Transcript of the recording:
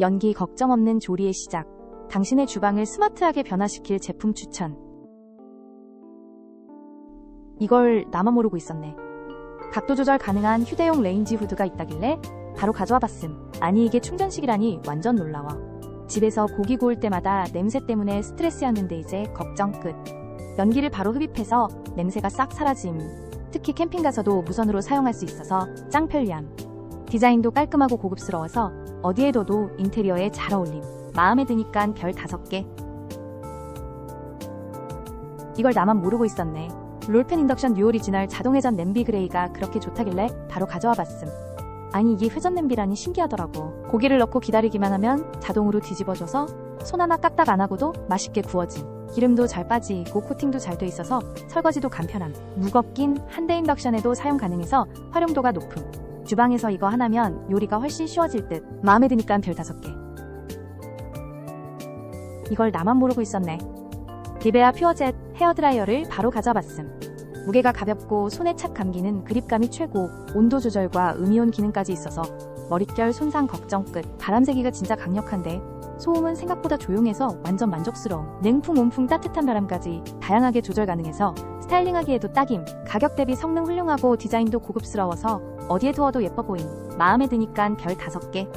연기 걱정 없는 조리의 시작. 당신의 주방을 스마트하게 변화시킬 제품 추천. 이걸 나만 모르고 있었네. 각도 조절 가능한 휴대용 레인지 후드가 있다길래 바로 가져와 봤음. 아니 이게 충전식이라니 완전 놀라워. 집에서 고기 구울 때마다 냄새 때문에 스트레스였는데 이제 걱정 끝. 연기를 바로 흡입해서 냄새가 싹 사라짐. 특히 캠핑 가서도 무선으로 사용할 수 있어서 짱 편리함. 디자인도 깔끔하고 고급스러워서 어디에 둬도 인테리어에 잘 어울림. 마음에 드니깐 별 5개. 이걸 나만 모르고 있었네. 롤펜 인덕션 뉴 오리지널 자동 회전 냄비 그레이가 그렇게 좋다길래 바로 가져와 봤음. 아니 이게 회전 냄비라니 신기하더라고. 고기를 넣고 기다리기만 하면 자동으로 뒤집어줘서 손 하나 까딱 안 하고도 맛있게 구워짐. 기름도 잘 빠지고 코팅도 잘 돼 있어서 설거지도 간편함. 무겁긴 한대 인덕션에도 사용 가능해서 활용도가 높음. 주방에서 이거 하나면 요리가 훨씬 쉬워질 듯. 마음에 드니까 별 다섯 개. 이걸 나만 모르고 있었네. 디베아 퓨어젯 헤어드라이어를 바로 가져봤음. 무게가 가볍고 손에 착 감기는 그립감이 최고, 온도 조절과 음이온 기능까지 있어서 머릿결 손상 걱정 끝. 바람세기가 진짜 강력한데 소음은 생각보다 조용해서 완전 만족스러움. 냉풍, 온풍, 따뜻한 바람까지 다양하게 조절 가능해서 스타일링하기에도 딱임. 가격 대비 성능 훌륭하고 디자인도 고급스러워서 어디에 두어도 예뻐 보임. 마음에 드니깐 별 다섯 개.